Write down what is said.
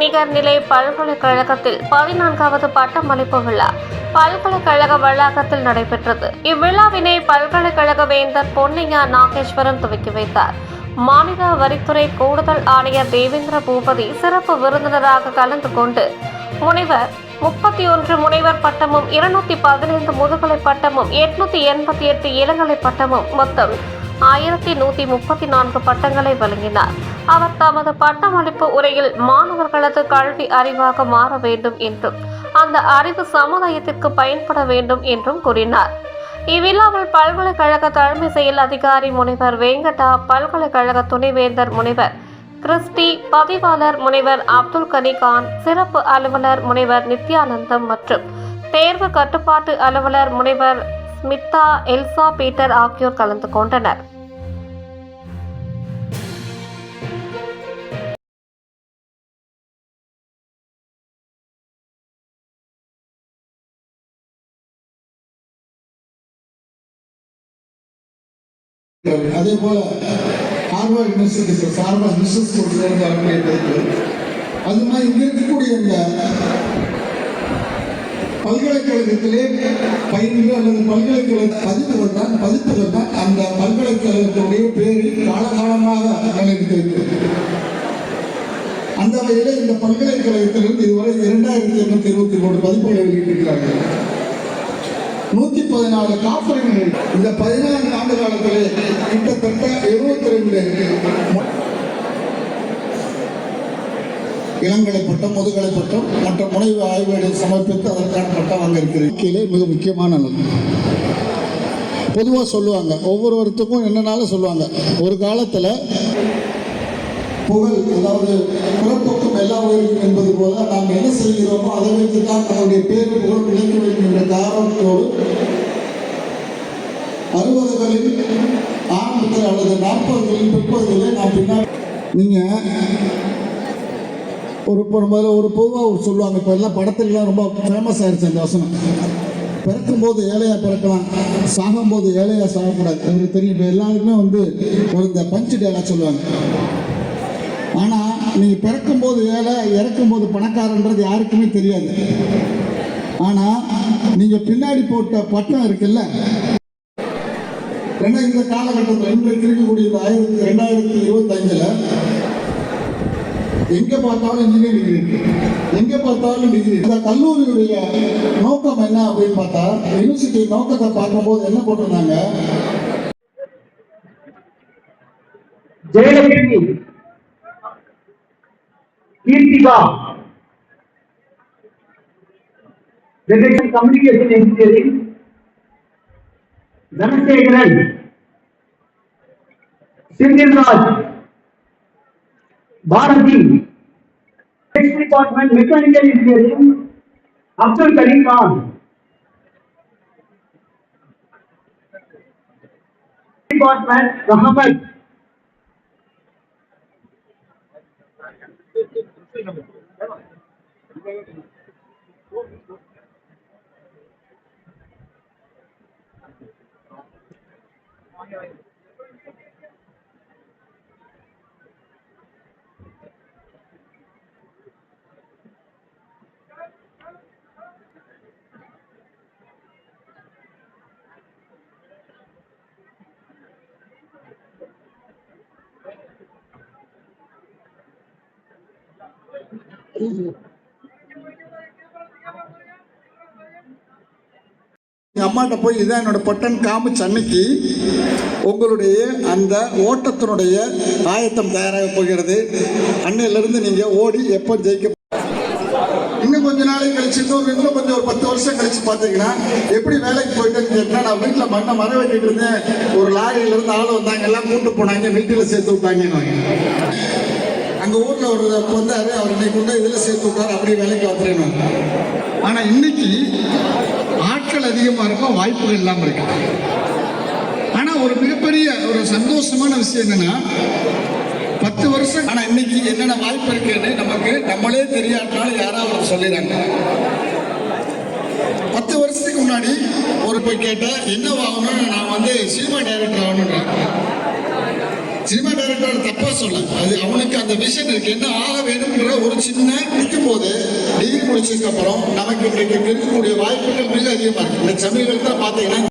நிகர்நிலை பல்கலைக்கழகத்தில் பதினான்காவது பட்டமளிப்பு விழா. பல்கலைக்கழக வளாகத்தில் நடைபெற்றது. இவ்விழாவினை பல்கலைக்கழக வேந்தர் பொன்னையா நாகேஸ்வரன் துவக்கி வைத்தார். மாநில வரித்துறை கூடுதல் ஆணையர் தேவேந்திர பூபதி சிறப்பு விருந்தினராக கலந்து கொண்டு முனைவர் முப்பத்தி ஒன்று முனைவர் பட்டமும் இருநூத்தி பதினைந்து முதுகலை பட்டமும் எட்நூத்தி எண்பத்தி எட்டு இளங்கலை பட்டமும் மொத்தம் ஆயிரத்தி நூத்தி முப்பத்தி நான்கு பட்டங்களை வழங்கினார். அவர் தமது பட்டமளிப்பு உரையில் மாணவர்களது கல்வி அறிவாக மாற வேண்டும் என்றும் அந்த அறிவு சமுதாயத்திற்கு பயன்பட வேண்டும் என்றும் கூறினார். இவ்விழாவில் பல்கலைக்கழக தலைமை செயல் அதிகாரி முனைவர் வேங்கடா பல்கலைக்கழக துணைவேந்தர் முனைவர் கிறிஸ்டி பதிவாளர் முனைவர் அப்துல் கனிகான் சிறப்பு அலுவலர் முனைவர் நித்யானந்தம் மற்றும் தேர்வு கட்டுப்பாட்டு அலுவலர் முனைவர் ஸ்மிதா எல்சா பீட்டர் ஆகியோர் கலந்து கொண்டனர். அதே போல ஆர்வா யூனிவர்சிட்டி சார்பாக பிசினஸ் ஸ்கூல்ஸ்லேருந்து வரக்கூடிய அது மாதிரி இங்கே இருக்கக்கூடிய இந்த பல்கலைக்கழகத்திலே பயின்று அல்லது பல்கலைக்கழக பதிப்புகள் தான் பதிப்புகள் தான் அந்த பல்கலைக்கழகத்துடைய பேரில் காலகாலமாக நிலைத்திருக்கிறது அந்த வகையில் இந்த பல்கலைக்கழகத்திலிருந்து இதுவரை இரண்டாயிரத்தி எண்ணூத்தி இருபத்தி மூணு பதிப்புகளை வெளியிட்டிருக்கிறார்கள். நூத்தி பதினாலு காப்புரிமைகள் இந்த பதினான்கு ஆண்டு காலத்திலே கிட்டத்தட்ட எழுபத்தி ரெண்டு இளங்கலை பட்டம் முதுகலை பட்டம் மற்ற முனைவு ஆய்வுகளை சமர்ப்பித்து அதற்கான பட்டம் வாங்கியிருக்கிறேன். கீழே மிக முக்கியமான நாள் பொதுவாக சொல்லுவாங்க ஒவ்வொருவருத்துக்கும் என்னன்னாலும் சொல்லுவாங்க. ஒரு காலத்தில் புகழ் அதாவது பிறப்புக்கும் எல்லா உயிரும் என்பது போல நாம் என்ன செய்கிறோமோ அதை வைத்து தான் நம்முடைய பேரு புகழ் விளைக்க வேண்டும் என்ற காரணத்தோடு அறுபதுகளில் ஆரம்பத்தில் அல்லது நாற்பதுகளில் பிற்பதுகளில் நாம் பின்னாடி நீங்கள் ஒரு இப்போ முதல்ல ஒரு பொதுவாக ஒரு சொல்லுவாங்க. இப்போ எல்லாம் படத்துலலாம் ரொம்ப ஃபேமஸ் ஆயிடுச்சு அந்த வசனம். பிறக்கும்போது ஏழையா பிறக்கலாம் சாகும்போது ஏழையா சாகக்கூடாது. எனக்கு தெரியும். இப்போ எல்லாருக்குமே வந்து ஒரு இந்த பஞ்சு டேலாக சொல்லுவாங்க. ஆனால் நீங்கள் பிறக்கும்போது ஏழை இறக்கும்போது பணக்காரன்றது யாருக்குமே தெரியாது. ஆனால் நீங்கள் பின்னாடி போட்ட பட்டம் இருக்குல்ல? ஏன்னா இந்த காலகட்டத்தில் இன்றைக்கு இருக்கக்கூடிய இந்த ஆயிரத்தி ரெண்டாயிரத்தி இருபத்தஞ்சில் எங்க பார்த்தாலும் இன்ஜினியரிங் இருக்கு. எங்க பார்த்தாலும் டிகிரி இந்த கல்லூரியுடைய நோக்கம் என்ன அப்படின்னு பார்த்தா யூனிவர்சிட்டி நோக்கத்தை பார்க்கும்போது என்ன போட்டிருந்தாங்க? Jayalakshmi Keerthika. Communication engineering Dhanasekaran. Senthilraj. Bharathi department mechanical engineering Abdul Karim Khan department Mohammed எங்கள் அம்மாட்ட போய் இதான் என்னோட பட்டன் காமிச்ச அன்னைக்கு உங்களுடைய அந்த ஓட்டத்தினுடைய ஆயத்தம் தயாராக போகிறது. அன்னையிலிருந்து நீங்க ஓடி எப்போ ஜெயிக்க இன்னும் கொஞ்ச நாளைக்கு கழிச்சு இன்னொரு இன்னும் கொஞ்சம் ஒரு பத்து வருஷம் கழிச்சு பார்த்தீங்கன்னா எப்படி வேலைக்கு போயிட்டேன்னு கேட்டா நான் வீட்டில் மண்ணை மர வெட்டிட்டு இருந்தேன். ஒரு லாரியில இருந்து ஆள் வந்தாங்க எல்லாம் கூட்டு போனாங்க வீட்டில் சேர்த்து விட்டாங்க அங்க ஊர்ல ஒரு வந்தாரு அவர் இன்னைக்கு கொண்டு இதுல சேர்த்து விட்டார் அப்படியே வேலைக்கு வந்துடுறேன் ஆனா இன்னைக்கு ஆட்கள் அதிகமா இருக்கும் வாய்ப்புகள் இல்லாம இருக்கு. ஆனா ஒரு மிகப்பெரிய ஒரு சந்தோஷமான விஷயம் என்னன்னா பத்து வருஷம் ஆனா இன்னைக்கு என்னென்ன வாய்ப்பு இருக்குன்னு நமக்கு நம்மளே தெரியாட்டாலும் யாராவது சொல்லிடுறாங்க. பத்து வருஷத்துக்கு முன்னாடி ஒரு போய் கேட்டால் என்ன ஆகணும்னு நான் வந்து சினிமா டைரக்டர் ஆகணுன்றேன் சினிமா டைரக்டர் தப்பா சொல்ல அது அவனுக்கு அந்த விஷன் இருக்கு. என்ன ஆக வேணும்ன்ற ஒரு சின்ன இருக்கும் போது டிகிரி முடிச்சதுக்கு அப்புறம் நமக்கு இன்றைக்கு இருக்கக்கூடிய வாய்ப்புகள் மிக அதிகமா இருக்கு. இந்த சமீபத்தில் பார்த்தீங்கன்னா